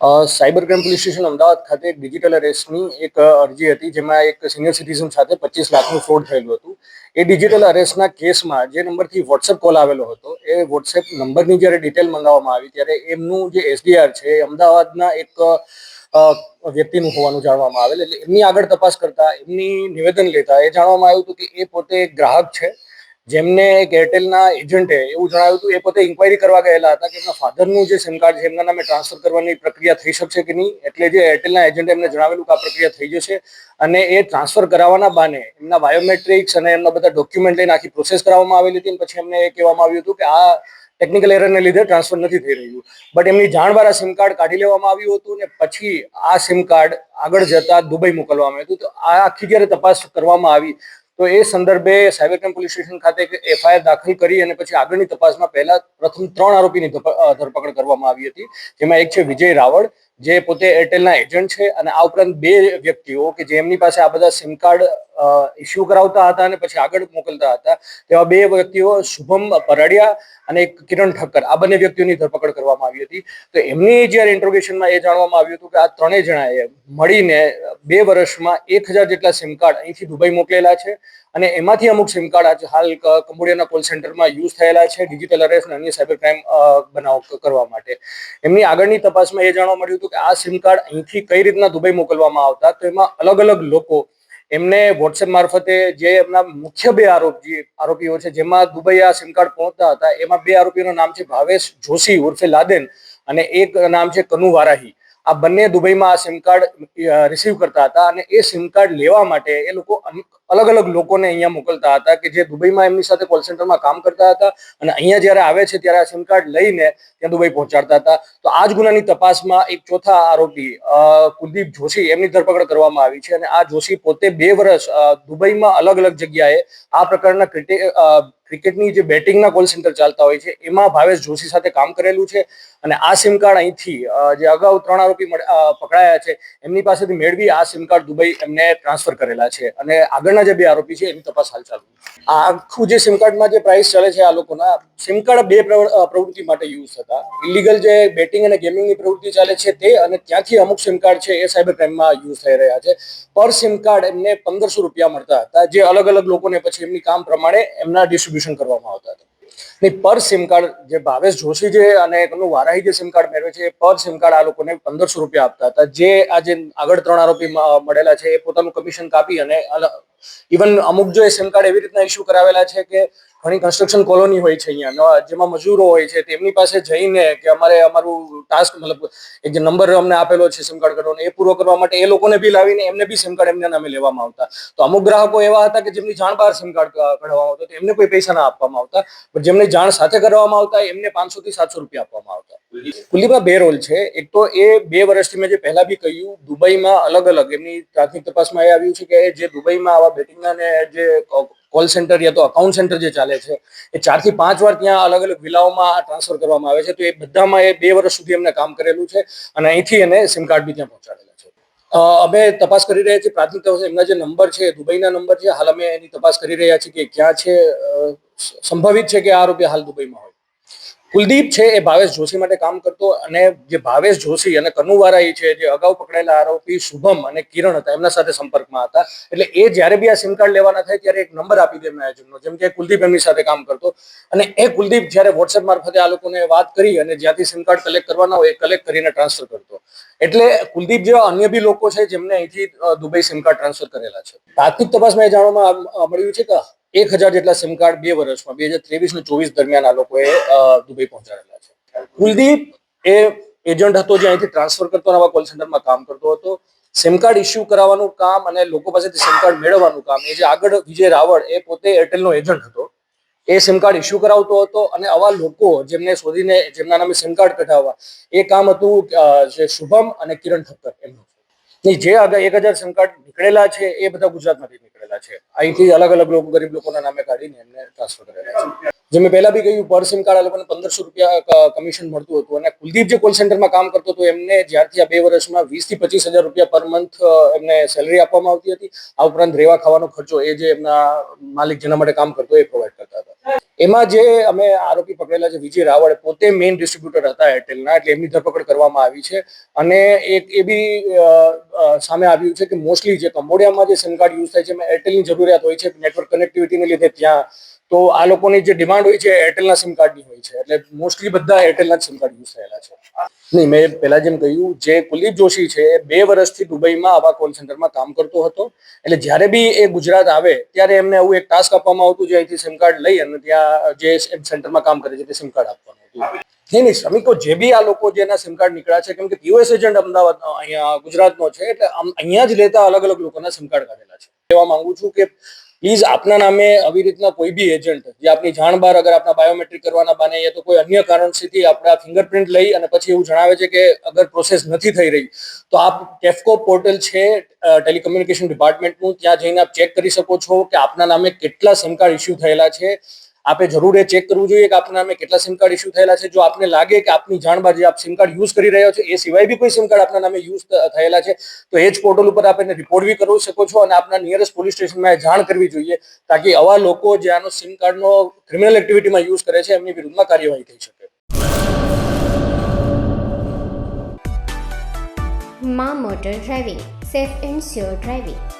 Cyber crime police station Ahmedabad ખાતે એક digital અરેસ્ટની એક અરજી હતી, જેમાં એક સિનિયર સિટીઝન સાથે પચીસ લાખનું ફ્રોડ થયેલું હતું. એ ડિજિટલ અરેસ્ટના કેસમાં જે નંબરથી વોટ્સએપ કોલ આવેલો હતો, એ વોટ્સએપ નંબરની જ્યારે ડિટેલ મંગાવવામાં આવી, ત્યારે એમનું જે એસડીઆર છે, એ અમદાવાદના એક વ્યક્તિનું હોવાનું જાણવામાં આવેલ. એટલે એમની આગળ તપાસ કરતા, એમની નિવેદન લેતા એ જાણવામાં આવ્યું હતું કે એ પોતે ગ્રાહક છે. જેમને એક એરટેલના એજન્ટે એવું જણાવ્યું હતું, એ પોતે ઇન્ક્વાયરી કરવા ગયેલા હતા કે એમના ફાધરનું જે સિમ કાર્ડ છે, એમના નામે ટ્રાન્સફર કરવાની પ્રક્રિયા થઈ શકશે કે નહીં? એટલે જે એરટેલના એજન્ટે એમને જણાવેલું કે આ પ્રક્રિયા થઈ જશે અને એ ટ્રાન્સફર કરાવવાના બાને એમના બાયોમેટ્રિક્સ અને એમના બધા ડોક્યુમેન્ટ લઈને આખી પ્રોસેસ કરાવવામાં આવેલી હતી પછી એમને એ કહેવામાં આવ્યું હતું કે આ ટેકનિકલ એરરને લીધે ટ્રાન્સફર નથી થઈ રહ્યું. બટ એમની જાણવાળા સિમ કાર્ડ કાઢી લેવામાં આવ્યું હતું ને પછી આ સિમ કાર્ડ આગળ જતા દુબઈ મોકલવામાં આવ્યું હતું. તો આ આખી જ્યારે તપાસ કરવામાં આવી તો એ સંદર્ભે સાયબર ક્રાઇમ પોલીસ સ્ટેશન ખાતે એફઆઈઆર દાખલ કરી અને પછી આગળની તપાસમાં પહેલા પ્રથમ ત્રણ આરોપીની ધરપકડ કરવામાં આવી હતી. જેમાં એક છે વિજય રાવળ, જે પોતે એરટેલના એજન્ટ છે અને આ ઉપરાંત બે વ્યક્તિઓ કે જેમની પાસે આ બધા સિમ કાર્ડ ઇસ્યુ કરાવતા હતા અને પછી આગળ મોકલતા હતા. તેવા બે વ્યક્તિઓ શુભમ પરાડિયા અને એક કિરણ ઠક્કર, આ બંને વ્યક્તિઓની ધરપકડ કરવામાં આવી હતી. તો એમની જ્યારે ઇન્ટ્રોગેશનમાં એ જાણવામાં આવ્યું હતું કે આ ત્રણેય જણાએ મળીને બે વર્ષમાં એક હજાર જેટલા સિમ કાર્ડ અહીંથી દુબઈ મોકલેલા છે. અને એમાંથી અમુક સિમ કાર્ડ આજે હાલ કંબોડિયાના કોલ સેન્ટરમાં યુઝ થયેલા છે ડિજિટલ અરેસ્ટ અને અન્ય સાયબર ક્રાઇમ બનાવ કરવા માટે. એમની આગળની તપાસમાં એ જાણવા મળ્યું હતું કે આ સિમ કાર્ડ અહીંથી કઈ રીતના દુબઈ મોકલવામાં આવતા, તો એમાં અલગ અલગ લોકો, એમને વોટ્સએપ મારફતે જે એમના મુખ્ય બે આરોપી આરોપીઓ છે, જેમાં દુબઈ આ સિમ કાર્ડ પહોંચતા હતા, એમાં બે આરોપીઓનું નામ છે ભાવેશ જોશી ઉર્ફે લાદેન અને એક નામ છે કનુ વારાહી. આ બંને દુબઈમાં આ સિમ કાર્ડ રિસીવ કરતા હતા અને એ સિમ કાર્ડ લેવા માટે એ લોકો અલગ અલગ લોકોને અહીંયા મોકલતા હતા કે જે દુબઈમાં એમની સાથે કોલ સેન્ટરમાં કામ કરતા હતા અને અહીંયા જ્યારે આવે છે ત્યારે આ સિમ કાર્ડ લઈને ત્યાં દુબઈ પહોંચાડતા હતા. તો આ જ ગુનાની તપાસમાં એક ચોથા આરોપી કુલદીપ જોશી એમની ધરપકડ કરવામાં આવી છે અને આ જોશી પોતે બે વર્ષ દુબઈમાં અલગ અલગ જગ્યાએ આ પ્રકારના ક્રિકેટ ક્રિકેટની જે બેટિંગના કોલ સેન્ટર ચાલતા હોય છે, એમાં ભાવેશ જોશી સાથે કામ કરેલું છે અને આ સિમ કાર્ડ અહીંથી જે અગાઉ ત્રણ આરોપી પકડાયા છે, એમની પાસેથી મેળવી આ સિમ કાર્ડ દુબઈ એમને ટ્રાન્સફર કરેલા છે અને આગળના જે બે આરોપી છે એની તપાસ હાલ ચાલુ આખું જે સિમ કાર્ડમાં જે પ્રાઇસ ચાલે છે આ લોકોના, સિમ કાર્ડ બે પ્રવ- પ્રવૃત્તિ માટે યુઝ થતા ઇલીગલ જે બેટિંગ અને ગેમિંગની પ્રવૃત્તિ ચાલે છે તે અને ત્યાંથી અમુક સિમ કાર્ડ છે એ સાયબર ક્રાઇમમાં યુઝ થઈ રહ્યા છે. પર સિમ કાર્ડ એમને પંદરસો રૂપિયા મળતા હતા. જે અલગ અલગ લોકોને પછી એમની કામ પ્રમાણે એમના ડિસ્ટ્રીબ્યુશન કરવામાં આવતા હતા. પર સિમ કાર્ડ જે ભાવેશ જોશી છે અને એમનું વારાહી જે સિમ કાર્ડ મેળવે છે પર સિમ કાર્ડ આ લોકોને પંદરસો રૂપિયા આપતા હતા. જે આ જે આગળ ત્રણ આરોપી મળેલા છે, એ પોતાનું કમિશન કાપી અને ઇવન અમુક જો એ સિમ કાર્ડ એવી રીતના ઇસ્યુ કરાવેલા છે કે ઘણી કન્સ્ટ્રક્શન કોલોની હોય છે અહીંયા. જેમાં મજૂરો હોય છે, તેમની પાસે જઈને કે અમારે અમારું ટાસ્ક મતલબ એક જે નંબર અમને આપેલો છે સિમ કાર્ડ કરવાનો, એ પૂરો કરવા માટે એ લોકોને બી લાવીને એમને બી સિમ કાર્ડ એમના નામે લેવામાં આવતા. તો અમુક ગ્રાહકો એવા હતા કે જેમની જાણ બહાર સિમ કાર્ડ કઢાવવામાં આવતો એમને કોઈ પૈસા ના આપવામાં આવતા. પણ જેમને જાણ સાથે કરવામાં આવતા, એમને પાંચસો થી સાતસો રૂપિયા આપવામાં આવતા. કુલીમાં બે રોલ છે. એક તો એ બે વર્ષથી મેં જે પહેલા બી કહ્યું, દુબઈમાં અલગ અલગ એમની પ્રાથમિક તપાસમાં એ આવ્યું છે કે જે દુબઈમાં આવા બેટિંગના ને જે કોલ સેન્ટર યા તો અકાઉન્ટ સેન્ટર જે ચાલે છે, એ ચારથી પાંચ વાર ત્યાં અલગ અલગ વિલાઓમાં ટ્રાન્સફર કરવામાં આવે છે. તો એ બધામાં એ બે વર્ષ સુધી એમને કામ કરેલું છે અને અહીંથી એને સિમ કાર્ડ બી ત્યાં પહોંચાડેલા છે. અમે તપાસ કરી રહ્યા છીએ પ્રાથમિક તપાસ. એમના જે નંબર છે દુબઈના નંબર છે. હાલ અમે એની તપાસ કરી રહ્યા છીએ કે ક્યાં છે સંભવિત છે કે આ આરોપી હાલ દુબઈમાં હોય. કુલદીપ છે એ ભાવેશ જોશી માટે કામ કરતો અને જે ભાવેશ જોશી અને કનુવારાઈ છે, જે અગાઉ પકડાયેલા આરોપી શુભમ અને કિરણ હતા, એમના સાથે સંપર્કમાં હતા. એટલે એ જ્યારે બી આ સિમ કાર્ડ લેવાના થાય ત્યારે એક નંબર આપી દે એમના જેમ કે કુલદીપ એમની સાથે કામ કરતો. અને એ કુલદીપ જ્યારે વોટ્સએપ મારફતે આ લોકોને વાત કરી અને જ્યાંથી સિમ કાર્ડ કલેક્ટ કરવાના હોય એ કલેક્ટ કરીને ટ્રાન્સફર કરતો. એટલે કુલદીપ જેવા અન્ય બી લોકો છે જેમને અહીંથી દુબઈ સિમ કાર્ડ ટ્રાન્સફર કરેલા છે. પ્રાથમિક તપાસમાં એ જાણવામાં મળ્યું છે કે એક હજાર જેટલા સિમ કાર્ડ બે વર્ષમાં, બે હજાર ત્રેવીસ ને ચોવીસ દરમિયાન આ લોકોએ દુબઈ પહોંચાડેલા છે. કુલદીપ એ એજન્ટ હતો જે અહીંથી ટ્રાન્સફર કરતો આવા કોલ સેન્ટરમાં કામ કરતો હતો. સિમ કાર્ડ ઇસ્યુ કરાવવાનું કામ અને લોકો પાસેથી સિમ કાર્ડ મેળવવાનું કામ, એ જે આગળ વિજય રાવળ એ પોતે એરટેલનો એજન્ટ હતો, એ સિમ કાર્ડ ઇસ્યુ કરાવતો હતો અને આવા લોકો જેમને શોધીને, જેમના નામે સિમ કાર્ડ કઢાવવા, એ કામ હતું જે શુભમ અને કિરણ ઠક્કર એમનું. જે આગળ એક હજાર સિમ કાર્ડ નીકળેલા છે, એ બધા ગુજરાતમાંથી નીકળેલા છે. અહીંથી અલગ અલગ લોકો, ગરીબ લોકોના નામે કાઢીને એમને ટ્રાન્સફર કરેલા છે. જે મેં પહેલા બી કહ્યું પર સિમ કાર્ડ આ લોકોને પંદરસો રૂપિયા કમિશન મળતું હતું અને કુલદીપ જે કોલ સેન્ટરમાં કામ કરતો હતો, એમને જ્યારથી આ બે વર્ષમાં વીસથી પચીસ હજાર રૂપિયા પર મંથ એમને સેલરી આપવામાં આવતી હતી. આ ઉપરાંત રહેવા ખાવાનો ખર્ચો એ જે એમના માલિક જેના માટે કામ કરતો એ પ્રોવાઈડ કરતા હતા. એમાં જે અમે આરોપી પકડેલા છે વિજય રાવળ, પોતે મેઇન ડિસ્ટ્રીબ્યુટર હતા એરટેલના, એટલે એમની ધરપકડ કરવામાં આવી છે. અને એક એ બી સામે આવ્યું છે કે મોસ્ટલી જે કંબોડિયામાં જે સિમ કાર્ડ યુઝ થાય છે, એમાં એરટેલની જરૂરિયાત હોય છે નેટવર્ક કનેક્ટિવિટીને લીધે ત્યાં તો આ લોકોની જે ડિમાન્ડ હોય છે એરટેલના સિમ કાર્ડની હોય છે. એટલે મોસ્ટલી બધા એરટેલના સિમ કાર્ડ યુઝ થયેલા છે. નહીં, મેં પહેલા જેમ કહ્યું, જે કુલદીપ જોશી છે બે વર્ષથી દુબઈમાં આવા કોલ સેન્ટરમાં કામ કરતો હતો. એટલે જ્યારે બી એ ગુજરાત આવે, ત્યારે એમને આવું એક ટાસ્ક આપવામાં આવતું જે અહીંથી સિમ કાર્ડ લઈ અને ત્યાં જે સેન્ટરમાં કામ કરે છે, તે સિમ કાર્ડ આપવાનું હતું. નહીં નહીં, શ્રમિકો જે બી આ લોકો જેના સિમ કાર્ડ નીકળ્યા છે, કેમ કે પીઓએસ એજન્ટ અમદાવાદ અહીંયા ગુજરાતનો છે, એટલે અહીંયા જ લેતા અલગ અલગ લોકોના સિમ કાર્ડ કાઢેલા છે. કહેવા માંગુ છું કે પ્લીઝ આપના નામે આવી રીતના કોઈ બી એજન્ટ જે આપની જાણ બહાર અગર આપના બાયોમેટ્રિક કરવાના બાને યા તો કોઈ અન્ય કારણથી આપણા ફિંગરપ્રિન્ટ લઈ અને પછી એવું જણાવે છે કે અગર પ્રોસેસ નથી થઈ રહી, તો આપ ટેફકો પોર્ટલ છે ટેલિકમ્યુનિકેશન ડિપાર્ટમેન્ટનું ત્યાં જઈને આપ ચેક કરી શકો છો કે આપના નામે કેટલા સિમ કાર્ડ ઇસ્યુ થયેલા છે આપે જરૂર એ ચેક કરવું જોઈએ કે આપના નામે કેટલા સિમ કાર્ડ ઇસ્યુ થયેલા છે. જો આપને લાગે કે આપની જાણ બહાર જે આપ સિમ કાર્ડ યુઝ કરી રહ્યા છો, એ સિવાય બી કોઈ સિમ કાર્ડ આપના નામે યુઝ થયેલા છે, તો એ જ પોર્ટલ ઉપર આપ એને રિપોર્ટ બી કરી શકો છો અને આપના નિયરેસ્ટ પોલીસ સ્ટેશનમાં જાણ કરવી જોઈએ તાકી આવા લોકો જે આનો સિમ કાર્ડનો ક્રિમિનલ એક્ટિવિટીમાં યુઝ કરે છે, એમની વિરુદ્ધમાં કાર્યવાહી થઈ શકે. મા motor driving safe and sure driving